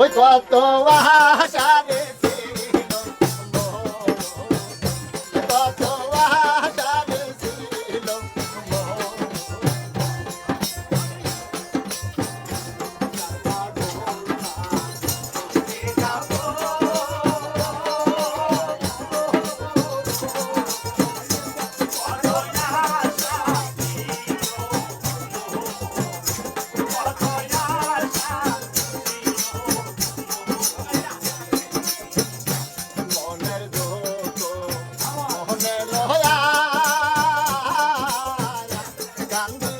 Oi, tua toa, rachada.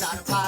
not a.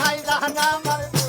ভাই জাহান আমার